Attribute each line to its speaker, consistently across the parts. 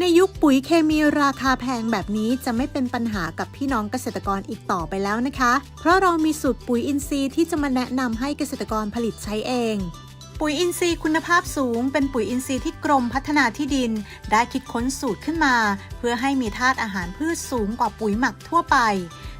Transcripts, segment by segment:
Speaker 1: ในยุคปุ๋ยเคมีราคาแพงแบบนี้จะไม่เป็นปัญหากับพี่น้องเกษตรกรอีกต่อไปแล้วนะคะ เพราะเรามีสูตรปุ๋ยอินทรีย์ที่จะมาแนะนำให้เกษตรกรผลิตใช้เอง ปุ๋ยอินทรีย์คุณภาพสูง เป็นปุ๋ยอินทรีย์ที่กรมพัฒนาที่ดิน ได้คิดค้นสูตรขึ้นมา เพื่อให้มีธาตุอาหารพืชสูงกว่าปุ๋ยหมักทั่วไป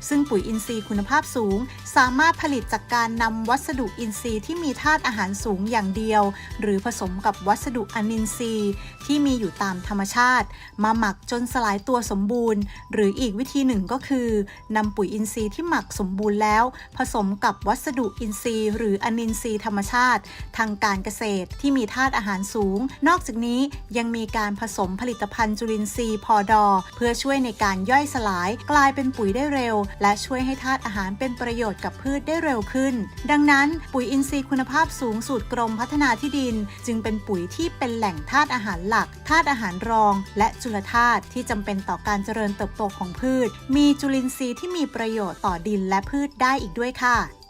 Speaker 1: ซึ่งปุ๋ยอินทรีย์คุณภาพสูง สามารถผลิตจากการนำวัสดุอินทรีย์ที่มีธาตุอาหารสูงอย่างเดียว หรือผสมกับวัสดุอนินทรีย์ ที่มีอยู่ตามธรรมชาติ มาหมักจนสลายตัวสมบูรณ์ หรืออีกวิธีหนึ่งก็คือนำปุ๋ยอินทรีย์ที่หมักสมบูรณ์แล้ว ผสมกับวัสดุอินทรีย์ หรืออนินทรีย์ธรรมชาติ ทางการเกษตรที่มีธาตุอาหารสูง นอกจากนี้ยังมีการผสมผลิตภัณฑ์จุลินทรีย์พอดอ เพื่อช่วยในการย่อยสลายกลายเป็นปุ๋ยได้เร็วและช่วยให้ธาตุอาหารเป็นประโยชน์กับพืชได้เร็วขึ้น ดังนั้นปุ๋ยอินทรีย์คุณภาพสูงสูตรกรมพัฒนาที่ดิน จึงเป็นปุ๋ยที่เป็นแหล่งธาตุอาหารหลักธาตุอาหารรอง และจุลธาตุที่จำเป็นต่อการเจริญเติบโตของพืช มีจุลินทรีย์ที่มีประโยชน์ต่อดินและพืชได้อีกด้วยค่ะ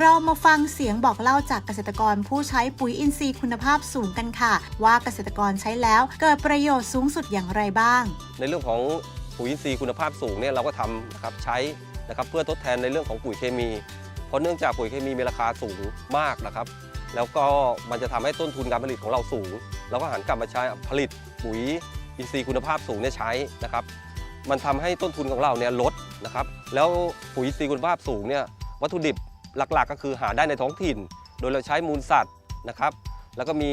Speaker 1: เรามาฟังเสียงบอกเล่าจากเกษตรกรผู้ใช้ปุ๋ยอินทรีย์คุณภาพสูงกันค่ะ ว่าเกษตรกรใช้แล้วเกิดประโยชน์สูงสุดอย่างไรบ้าง
Speaker 2: ในเรื่องของปุ๋ยอินทรีย์คุณภาพสูงเนี่ยเราก็ทำนะครับใช้นะครับเพื่อทดแทนในเรื่องของปุ๋ยเคมี เพราะเนื่องจากปุ๋ยเคมีมีราคาสูงมากนะครับ แล้วก็มันจะทำให้ต้นทุนการผลิตของเราสูง เราก็หันกลับมาใช้ผลิตปุ๋ยอินทรีย์คุณภาพสูงเนี่ยใช้นะครับมันทำให้ต้นทุนของเราเนี่ยลดนะครับแล้วปุ๋ยอินทรีย์คุณภาพสูงเนี่ยวัตถุดิบ หลักๆ ก็คือหาได้ในท้องถิ่น โดยเราใช้มูลสัตว์นะครับแล้วก็มี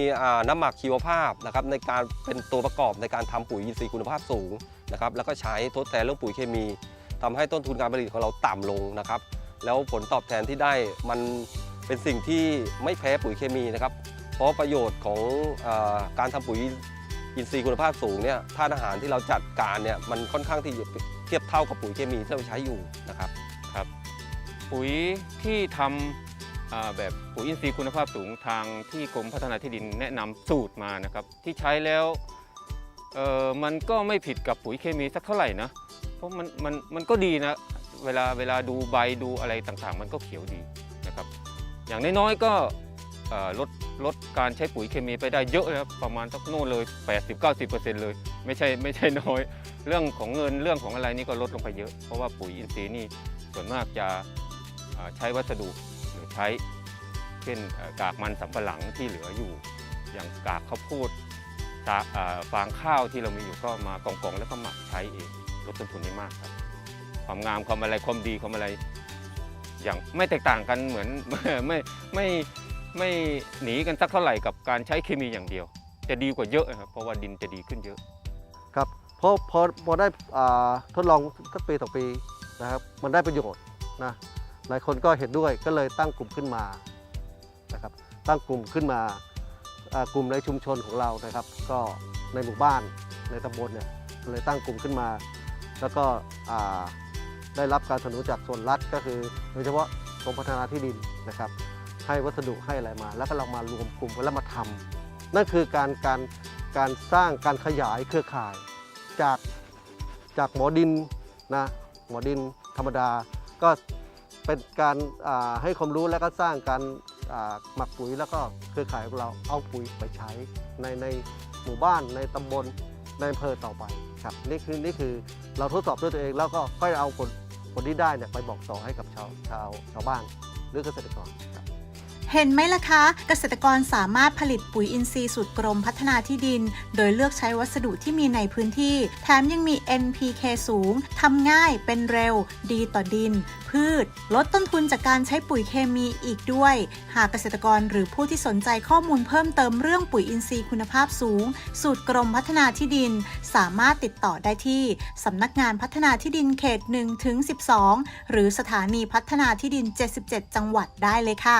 Speaker 2: น้ำหมักชีวภาพนะครับในการเป็นตัวประกอบในการทำปุ๋ยอินทรีย์คุณภาพสูงนะครับแล้วก็ใช้ทดแทนเรื่องปุ๋ยเคมีทำให้ต้นทุนการผลิตของเราต่ำลงนะครับแล้วผลตอบแทนที่ได้มันเป็นสิ่งที่ไม่แพ้ปุ๋ยเคมีนะครับเพราะประโยชน์ของอการทำปุ๋ยอินทรีย์คุณภาพสูงเนี่ยธาตุอาหารที่เราจัดการเนี่ยมันค่อนข้างที่จะเทียบเท่ากับปุ๋ยเคมีที่เราใช้อยู่นะครับ
Speaker 3: ปุ๋ยที่ทำอ่าแบบปุ๋ยอินทรีย์คุณภาพสูงทางที่กรมพัฒนาที่ดินแนะนำสูตรมานะครับ ที่ใช้แล้วมันก็ไม่ผิดกับปุ๋ยเคมีสักเท่าไหร่นะ เพราะมันมันมันก็ดีนะ เวลาเวลาดูใบดูอะไรต่างๆ มันก็เขียวดีนะครับ อย่างน้อยๆก็ลดลดการใช้ปุ๋ยเคมีไปได้เยอะเลยครับประมาณสักโน่นเลย 80-90%เลย ไม่ใช่ไม่ใช่น้อย เรื่องของเงินเรื่องของอะไรนี่ก็ลดลงไปเยอะ เพราะว่าปุ๋ยอินทรีย์นี่ส่วนมากจะ ใช้วัสดุหรือใช้ เช่นกากมันสำปะหลังที่เหลืออยู่ อย่างกากข้าวโพดฟางข้าวที่เรามีอยู่ก็มากองๆแล้วก็หมักใช้เองลดต้นทุนได้มากครับ ความงามความอะไรความดีความอะไร อย่างไม่แตกต่างกันเหมือนไม่ไม่ไม่หนีกันสักเท่าไหร่กับการใช้เคมีอย่างเดียว จะดีกว่าเยอะครับเพราะว่าดินจะดีขึ้นเยอะ
Speaker 4: ครับเพราะพอพอได้ทดลองสักปีต่อปีนะครับ มันได้ประโยชน์นะ หลายคนก็เห็นด้วยก็เลยตั้งกลุ่มขึ้นมานะครับตั้งกลุ่มขึ้นมากลุ่มในชุมชนของเรานะครับ ก็ในหมู่บ้านในตำบลเนี่ยเลยตั้งกลุ่มขึ้นมา แล้วก็ได้รับการสนับสนุนจากส่วนรัฐก็คือโดยเฉพาะกรมพัฒนาที่ดินนะครับ ให้วัสดุให้อะไรมา แล้วก็เรามารวมกลุ่มแล้วมาทำนั่นคือการการการสร้างการขยายเครือข่ายจากจากหมอดินนะหมอดินธรรมดาก็ เป็นการให้ความรู้แล้วก็สร้างการหมักปุ๋ยแล้วก็เครือข่ายของเราเอาปุ๋ยไปใช้ในในหมู่บ้านในตำบลในอำเภอต่อไปครับนี่คือนี่คือเราทดสอบด้วยตัวเองแล้วก็ค่อยเอาผลผลที่ได้เนี่ยไปบอกต่อให้กับชาวชาวชาวบ้านหรือเกษตรกรครับ
Speaker 1: เห็นไหมล่ะคะ เกษตรกรสามารถผลิตปุ๋ยอินทรีย์สูตรกรมพัฒนาที่ดิน โดยเลือกใช้วัสดุที่มีในพื้นที่ แถมยังมี NPK สูงทำง่ายเป็นเร็ว ดีต่อดิน พืช ลดต้นทุนจากการใช้ปุ๋ยเคมีอีกด้วย หากเกษตรกรหรือผู้ที่สนใจข้อมูลเพิ่มเติมเรื่องปุ๋ยอินทรีย์คุณภาพสูง สูตรกรมพัฒนาที่ดิน สามารถติดต่อได้ที่สำนักงานพัฒนาที่ดินเขต1ถึง12 หรือสถานีพัฒนาที่ดิน 77 จังหวัดได้เลยค่ะ